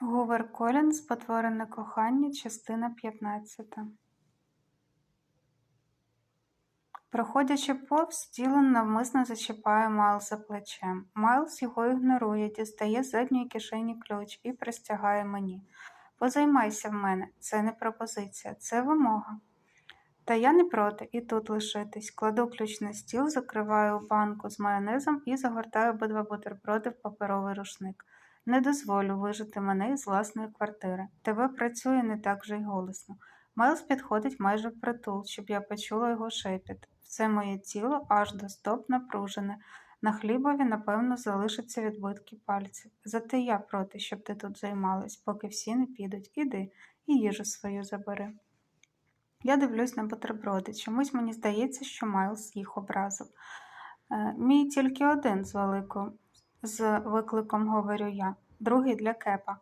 Гувер Колінз Потворене кохання, частина 15 Проходячи повз, Ділан навмисно зачіпає Майлза плечем. Майлз його ігнорує, дістає з задньої кишені ключ і пристягає мені. Позаймайся в мене, це не пропозиція, це вимога. Та я не проти, і тут лишитись. Кладу ключ на стіл, закриваю банку з майонезом і загортаю обидва бутерброди в паперовий рушник. Не дозволю вижити мене із власної квартири. ТВ працює не так вже й голосно. Майлз підходить майже впритул, щоб я почула його шепіт. Все моє тіло аж до стоп напружене. На хлібові, напевно, залишаться відбитки пальців. Зате я проти, щоб ти тут займалась, поки всі не підуть. Іди і їжу свою забери. Я дивлюсь на бутерброди. Чомусь мені здається, що Майлз їх образив. Е, Мій тільки один з великою, з викликом говорю я, другий для кепа.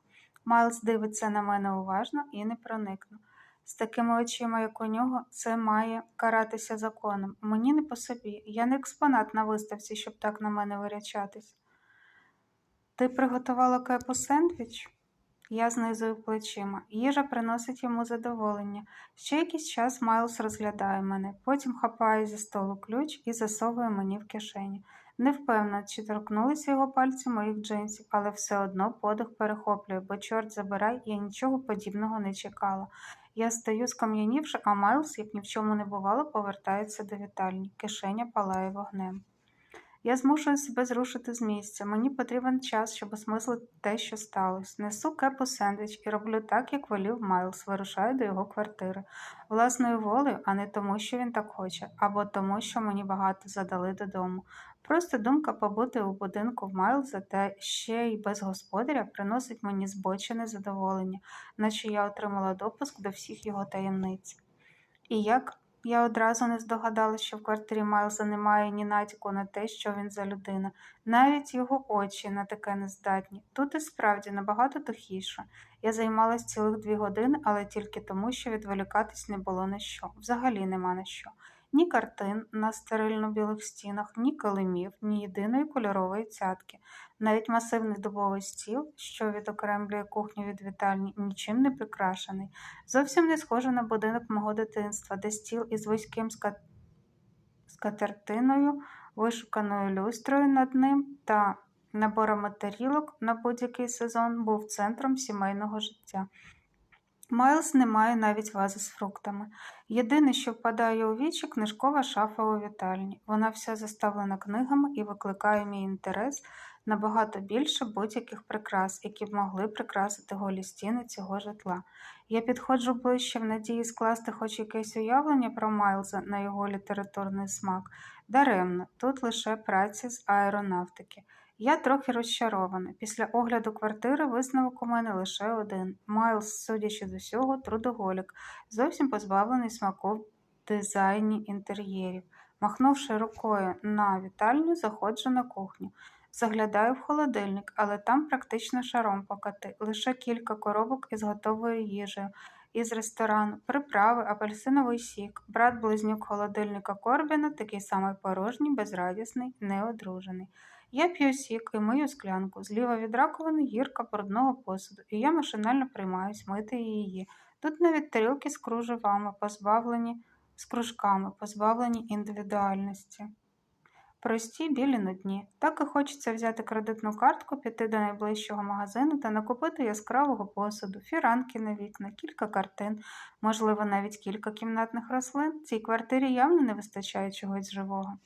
Майлз дивиться на мене уважно і не проникну. З такими очима, як у нього, це має каратися законом. Мені не по собі. Я не експонат на виставці, щоб так на мене вирячатись. Ти приготувала кепу сендвіч? Я знизую плечима. Їжа приносить йому задоволення. Ще якийсь час Майлз розглядає мене, потім хапає зі столу ключ і засовує мені в кишеню. Не впевнена, чи торкнулися його пальці моїх джинсів, але все одно подих перехоплює, бо, чорт забирай, я нічого подібного не чекала. Я стою скам'янівши, а Майлз, як ні в чому не бувало, повертається до вітальні. Кишеня палає вогнем. Я змушую себе зрушити з місця. Мені потрібен час, щоб осмислити те, що сталося. Несу кепу сендвіч і роблю так, як волів Майлз, вирушаю до його квартири. Власною волею, а не тому, що він так хоче, або тому, що мені багато задали додому. Просто думка побути у будинку в Майлза та ще й без господаря приносить мені збочене задоволення, наче я отримала допуск до всіх його таємниць. І як я одразу не здогадалася, що в квартирі Майлза немає ні натяку на те, що він за людина. Навіть його очі на таке не здатні. Тут і справді набагато тихіше. Я займалась цілих дві години, але тільки тому, що відволікатись не було на що. Взагалі нема на що. Ні картин на стерильно білих стінах, ні килимів, ні єдиної кольорової цятки. Навіть масивний дубовий стіл, що відокремлює кухню від вітальні, нічим не прикрашений. Зовсім не схоже на будинок мого дитинства, де стіл із вузьким ска... скатертиною, вишуканою люстрою над ним та наборами тарілок на будь-який сезон був центром сімейного життя. Майлз не має навіть вази з фруктами. Єдине, що впадає у вічі, книжкова шафа у вітальні. Вона вся заставлена книгами і викликає мій інтерес набагато більше будь-яких прикрас, які б могли прикрасити голі стіни цього житла. Я підходжу ближче в надії скласти хоч якесь уявлення про Майлза на його літературний смак. Даремно, тут лише праці з аеронавтики. Я трохи розчарована. Після огляду квартири висновок у мене лише один. Майлз, судячи з усього, трудоголік, зовсім позбавлений смаку в дизайні інтер'єрів. Махнувши рукою на вітальню, заходжу на кухню. Заглядаю в холодильник, але там практично шаром покати. Лише кілька коробок із готовою їжею, із ресторану, приправи, апельсиновий сік, брат близнюк холодильника Корбіна, такий самий порожній, безрадісний, неодружений. Я п'ю сік і мию склянку. Зліва від раковини гірка брудного посуду, і я машинально приймаюсь мити її. Тут навіть тарілки з кружевами, позбавлені з кружками, позбавлені індивідуальності. Прості білі нудні. Так і хочеться взяти кредитну картку, піти до найближчого магазину та накупити яскравого посуду, фіранки на вікна, кілька картин, можливо, навіть кілька кімнатних рослин. Цій квартирі явно не вистачає чогось живого.